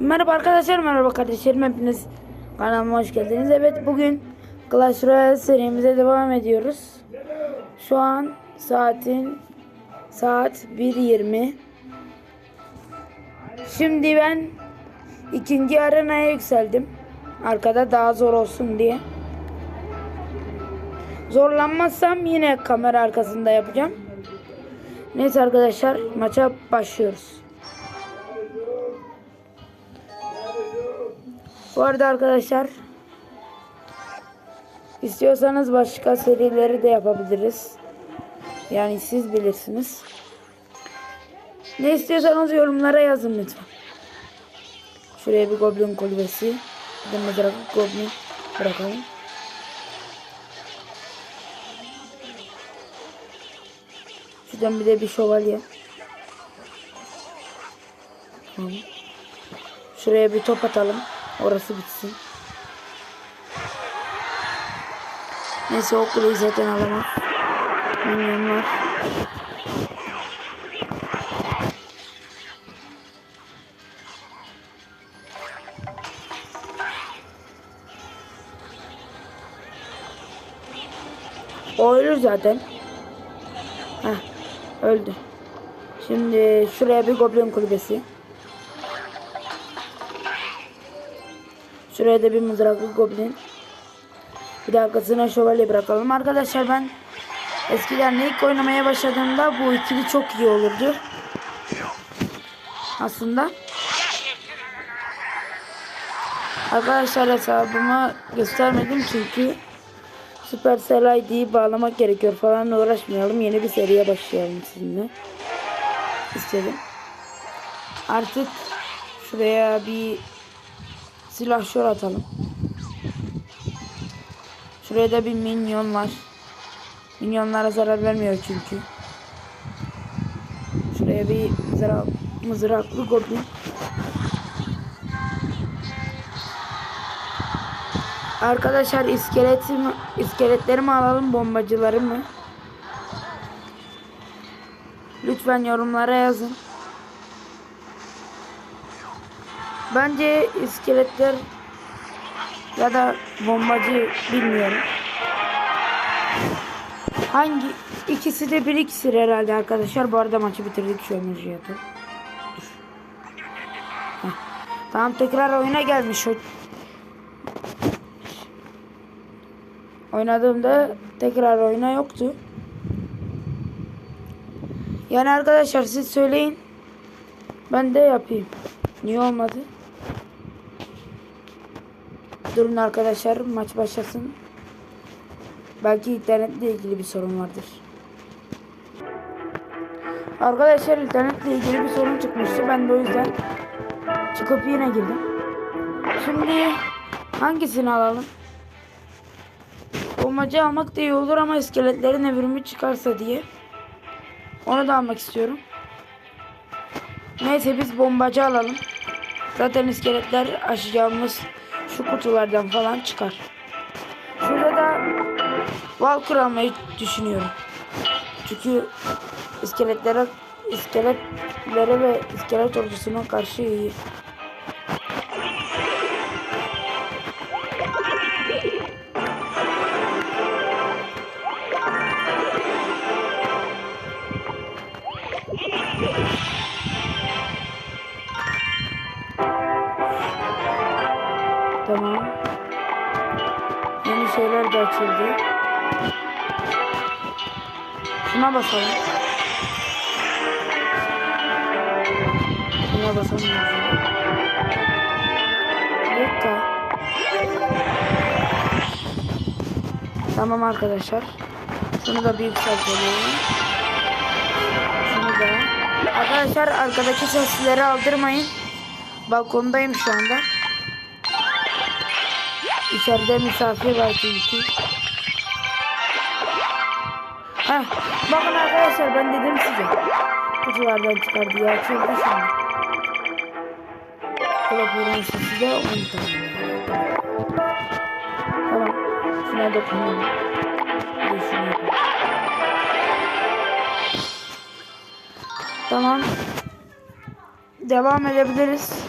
Merhaba arkadaşlar, merhaba kardeşlerim. Hepiniz kanalıma hoş geldiniz. Evet bugün Clash Royale serimize devam ediyoruz. Şu an saatin saat 1.20. Şimdi ben ikinci arenaya yükseldim. Arkada daha zor olsun diye. Zorlanmazsam yine kamera arkasında yapacağım. Neyse arkadaşlar maça başlıyoruz. Bu arada arkadaşlar istiyorsanız başka serileri de yapabiliriz. Yani siz bilirsiniz. Ne istiyorsanız yorumlara yazın lütfen. Şuraya bir goblin kulübesi. Bir de mızrak goblin bırakalım. Şuradan bir de bir şövalye. Şuraya bir top atalım. Orası bitsin. Neyse o kuleyi zaten alamam. Minyon var. O ölür zaten. Heh, öldü. Şimdi şuraya bir goblin kulübesi. Şuraya da bir mızraklı goblin. Bir de arkasına şövalye bırakalım. Arkadaşlar ben eskiden ilk oynamaya başladığımda bu ikili çok iyi olurdu. Aslında. Arkadaşlar hesabımı göstermedim çünkü Supercell ID'yi bağlamak gerekiyor falan uğraşmayalım. Yeni bir seriye başlayalım sizinle. İstedim. Artık şuraya bir silahşör atalım. Şuraya da bir minyon var. Minyonlara zarar vermiyor çünkü. Şuraya bir mızrak, mızraklı goblin. Arkadaşlar iskeleti mi, iskeletleri mi alalım bombacıları mı? Lütfen yorumlara yazın. Bence iskeletler ya da bombacı bilmiyorum. Hangi ikisi de bir iksir herhalde arkadaşlar. Bu arada maçı bitirdik şu. Heh. Tamam tekrar oyuna gelmiş. Oynadığımda tekrar oyuna yoktu. Yani arkadaşlar siz söyleyin. Ben de yapayım. Niye olmadı? Durun arkadaşlar maç başlasın. Belki internetle ilgili bir sorun vardır. Arkadaşlar internetle ilgili bir sorun çıkmıştı. Ben de o yüzden çıkıp yine girdim. Şimdi hangisini alalım? Bombacı almak da iyi olur ama iskeletlerin evrimi çıkarsa diye. Onu da almak istiyorum. Neyse biz bombacı alalım. Zaten iskeletler aşacağımız şu kutulardan falan çıkar. Şurada da Valkur almayı düşünüyorum. Çünkü iskeletlere iskeletlere ve iskelet ordusuna karşı iyi. Açıldı. Şuna basalım. Şuna basalım. Bir. Tamam arkadaşlar. Şunu da bir yükseltelim. Şunu da. Arkadaşlar arkadaki sesleri aldırmayın. Balkondayım şu anda. İçeride misafir var çünkü. Heh, bakın arkadaşlar ben dedim size. Kutulardan çıkar diye açıldı şimdi. Kulakların sesi de 10 tane. Tamam. Şuna dokunalım. Tamam. Devam edebiliriz.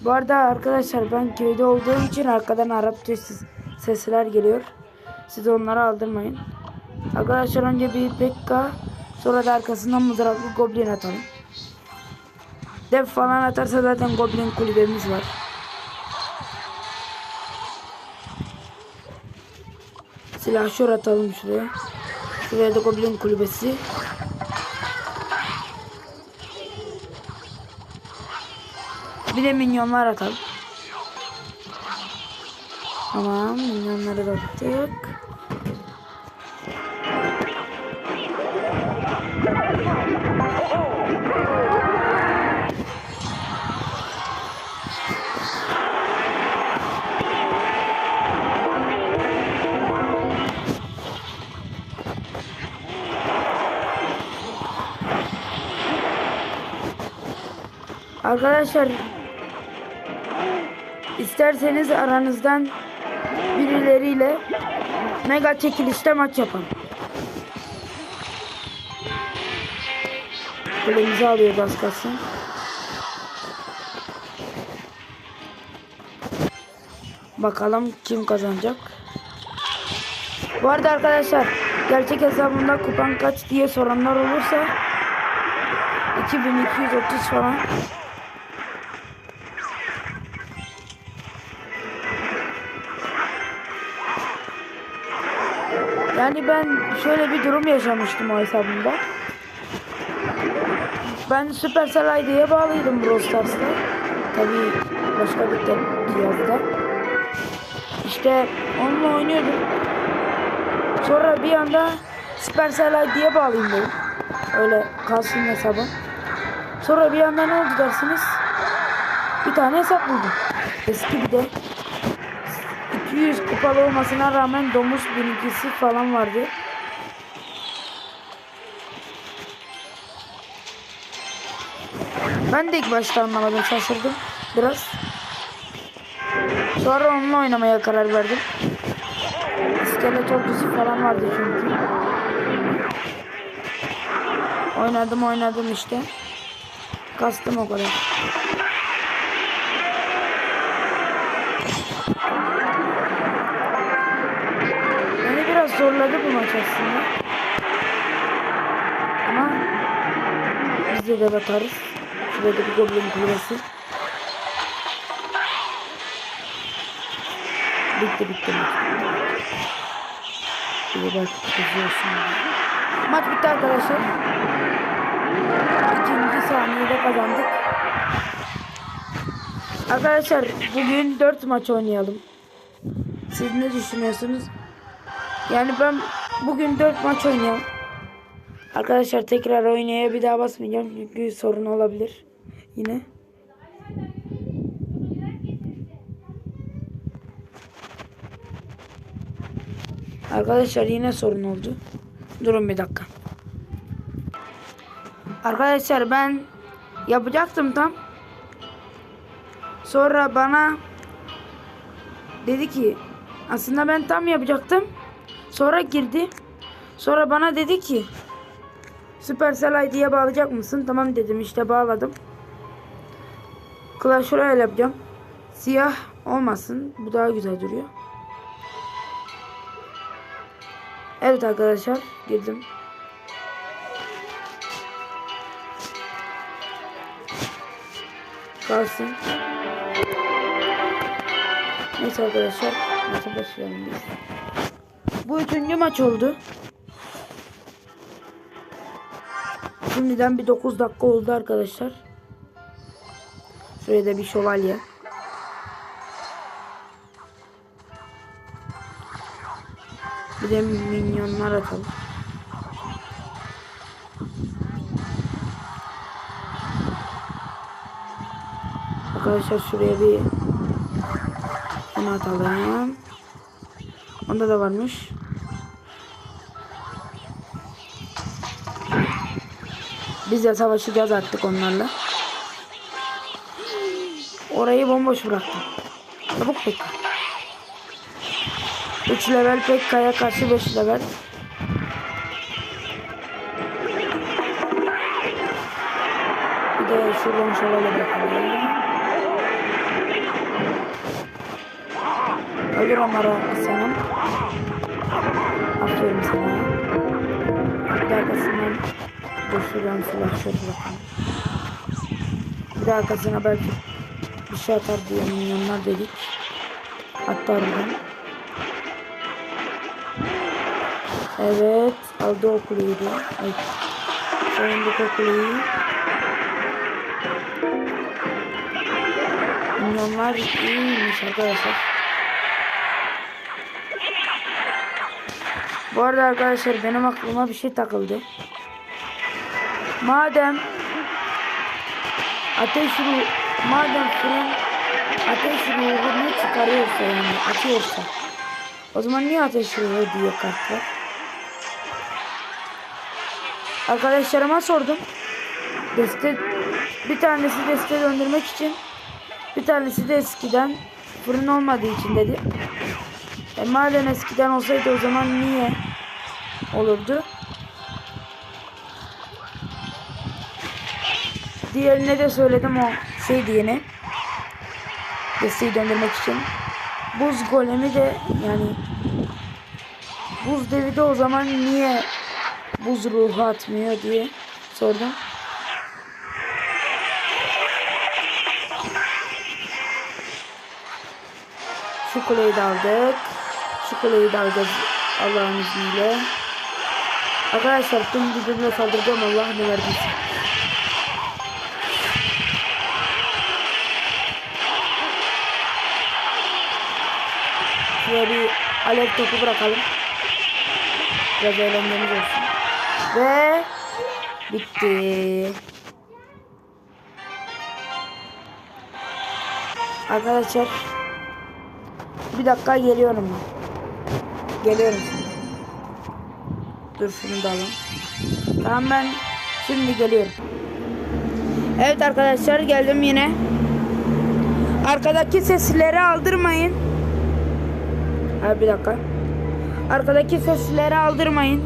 Bu arada arkadaşlar ben köyde olduğum için arkadan Arapça ses- sesler geliyor. Siz onları aldırmayın. Arkadaşlar önce bir Pekka sonra da arkasından mızraklı goblin atalım. Dev falan atarsa zaten goblin kulübemiz var. Silahşör atalım şuraya. Şuraya da goblin kulübesi. Bir de minyonlar atalım. Tamam minyonları da attık. Arkadaşlar isterseniz aranızdan birileriyle mega çekilişte maç yapalım. Kulemizi alıyor az kalsın. Bakalım kim kazanacak. Bu arada arkadaşlar gerçek hesabımda kupan kaç diye soranlar olursa 2230 falan Yani ben şöyle bir durum yaşamıştım o hesabımda. Ben Supercell ID'ye bağlıydım Brawl Stars'ta. Tabii başka bir cihazda. İşte onunla oynuyordum. Sonra bir anda Supercell ID'ye bağlayayım dedim. Öyle kalsın hesabım. Sonra bir anda ne oldu dersiniz? Bir tane hesap buldum. Eski bir de 200 kupalı olmasına rağmen domuz birincisi falan vardı. Ben de ilk başta anlamadım şaşırdım biraz. Sonra onunla oynamaya karar verdim. İskelet ordusu falan vardı çünkü. Oynadım oynadım işte. Kastım o kadar. Biz de de batarız. Şurada bir goblin kulesi. Bitti bitti de belki kızıyorsun. Maç bitti arkadaşlar. İkinci saniyede kazandık. Arkadaşlar bugün 4 maç oynayalım. Siz ne düşünüyorsunuz? Yani ben bugün 4 maç oynuyorum. Arkadaşlar tekrar oynaya bir daha basmayacağım çünkü sorun olabilir. Yine. Arkadaşlar yine sorun oldu. Durun bir dakika. Arkadaşlar ben yapacaktım tam. Sonra bana dedi ki aslında ben tam yapacaktım. Sonra girdi. Sonra bana dedi ki Supercell ID'ye bağlayacak mısın? Tamam dedim işte bağladım. Clash Royale yapacağım. Siyah olmasın. Bu daha güzel duruyor. Evet arkadaşlar girdim. Kalsın. Neyse arkadaşlar maça başlayalım biz. Bu üçüncü maç oldu. Şimdiden bir 9 dakika oldu arkadaşlar. Şuraya da bir şövalye. Bir de minyonlar atalım. Arkadaşlar şuraya bir onu atalım. Onda da varmış. Biz de savaşacağız artık onlarla. Orayı bomboş bıraktım. Çabuk Pekka. 3 level Pekka'ya karşı 5 level. Bir de şuradan şöyle bakalım. Öldür onları Hasan'ım. Aferin sana. Bir de arkasından dur şuradan sular şöyle bakalım. Bir de arkasına belki bir şey atar diye milyonlar dedik. Hatta oradan. Evet. Aldı o kuleyi de. Ay. Soyunduk o kuleyi. Milyonlar iyiymiş arkadaşlar. Bu arada arkadaşlar benim aklıma bir şey takıldı. Madem ateş ruhu, madem fırın ateş ruhunu çıkarıyorsa yani atıyorsa o zaman niye ateş ruhu diye kart var? Arkadaşlarıma sordum. Deste bir tanesi deste döndürmek için bir tanesi de eskiden fırın olmadığı için dedi. E madem eskiden olsaydı o zaman niye olurdu? Diğerine de söyledim o şey diyene. Desteği döndürmek için. Buz golemi de yani buz devi de o zaman niye buz ruhu atmıyor diye sordum. Şu kuleyi de aldık. Şu kuleyi de alacağız Allah'ın izniyle. Arkadaşlar tüm gücümle saldıracağım Allah ne verdiyse. Şuraya bir alev topu bırakalım. Biraz eğlenmemiz olsun. Ve bitti. Arkadaşlar bir dakika geliyorum. Geliyorum. Dur şunu da alalım. Tamam ben şimdi geliyorum. Evet arkadaşlar geldim yine. Arkadaki sesleri aldırmayın. Ha bir dakika. Arkadaki sesleri aldırmayın.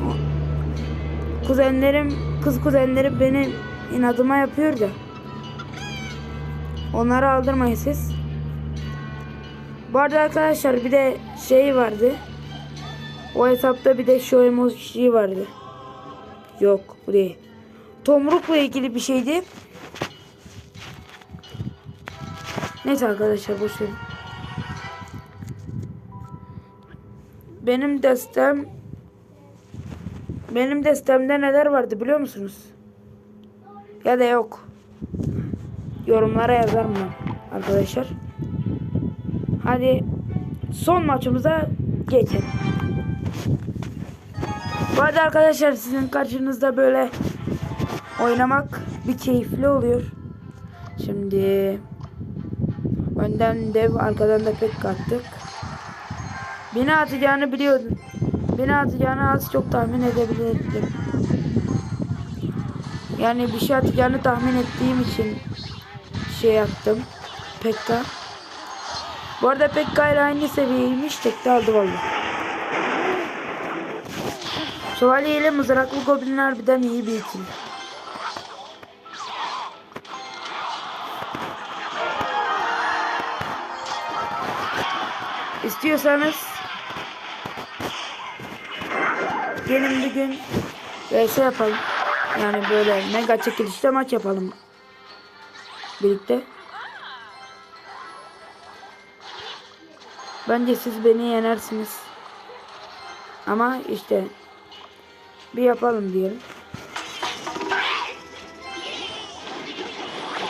Kuzenlerim, kız kuzenlerim benim inadıma yapıyor da. Onları aldırmayın siz. Bu arada arkadaşlar bir de şey vardı. O hesapta bir de şu emoji vardı. Yok bu değil. Tomrukla ilgili bir şeydi. Neyse arkadaşlar boş Benim destem benim destemde neler vardı biliyor musunuz? Ya da yok. Yorumlara yazar mı arkadaşlar? Hadi son maçımıza geçelim. Bu arada arkadaşlar sizin karşınızda böyle oynamak bir keyifli oluyor. Şimdi önden dev arkadan da pek kattık. Beni atacağını biliyordum. Beni atacağını az çok tahmin edebilirdim. Yani bir şey atacağını tahmin ettiğim için şey yaptım. Pekka. Bu arada Pekka ile aynı seviyeymiş. Tek de aldı valla. Şövalye ile mızraklı goblin harbiden iyi bir ikili. İstiyorsanız gelin bir gün vs yapalım. Yani böyle mega çekilişte maç yapalım. Birlikte. Bence siz beni yenersiniz. Ama işte bir yapalım diyelim.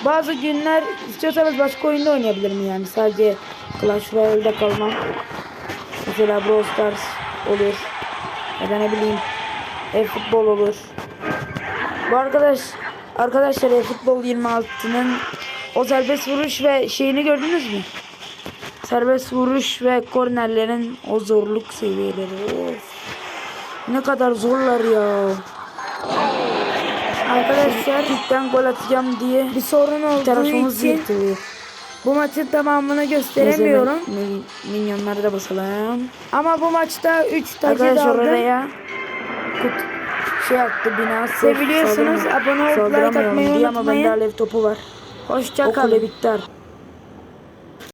Bazı günler istiyorsanız başka oyunda oynayabilirim yani. Sadece Clash Royale'de kalmam. Mesela Brawl Stars olur. Ya da ne bileyim e-futbol olur. Bu arkadaş arkadaşlar e-futbol 26'nın o serbest vuruş ve şeyini gördünüz mü? Serbest vuruş ve kornerlerin o zorluk seviyeleri. Of. Ne kadar zorlar ya. Arkadaşlar ilkten gol atacağım diye Bir sorun olduğu için. Bu maçın tamamını gösteremiyorum. Min- Minyonları da basalım. Ama bu maçta 3 tacı Arkadaşlar daldım. oraya kut şey attı bina. Seviliyorsunuz. Abone olup like atmayı diye Ama bende unutmayın. alev topu var. Hoşça kalın. bitti artık.